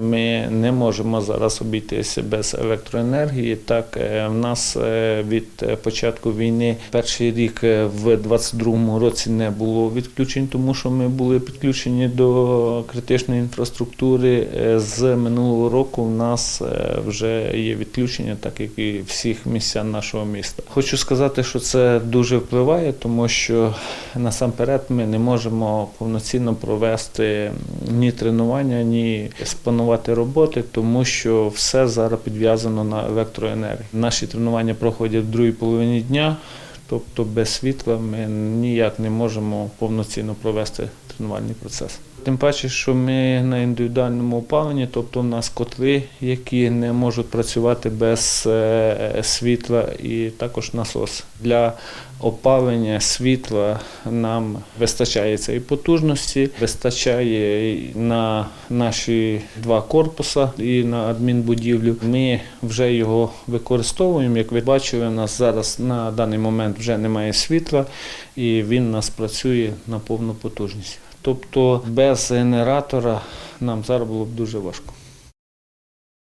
Ми не можемо зараз обійтися без електроенергії. Так, е, в нас е, від е, початку війни перший рік в 22-му році не було відключень, тому що ми були підключені до критичної інфраструктури. З минулого року в нас вже є відключення, так як і всіх містян нашого міста. Хочу сказати, що це дуже впливає, тому що насамперед ми не можемо повноцінно провести ні тренування, ні спланувати роботи, тому що все зараз підв'язано на електроенергію. Наші тренування проходять в другій половині дня, тобто без світла ми ніяк не можемо повноцінно провести тренувальний процес. Тим паче, що ми на індивідуальному опаленні, тобто в нас котли, які не можуть працювати без е, світла, і також насос. Для опалення світла нам вистачає цієї потужності, вистачає на наші два корпуса і на адмінбудівлю. Ми вже його використовуємо. Як ви бачили, у нас зараз на даний момент вже немає світла, і він нас працює на повну потужність. Тобто без генератора нам зараз було б дуже важко.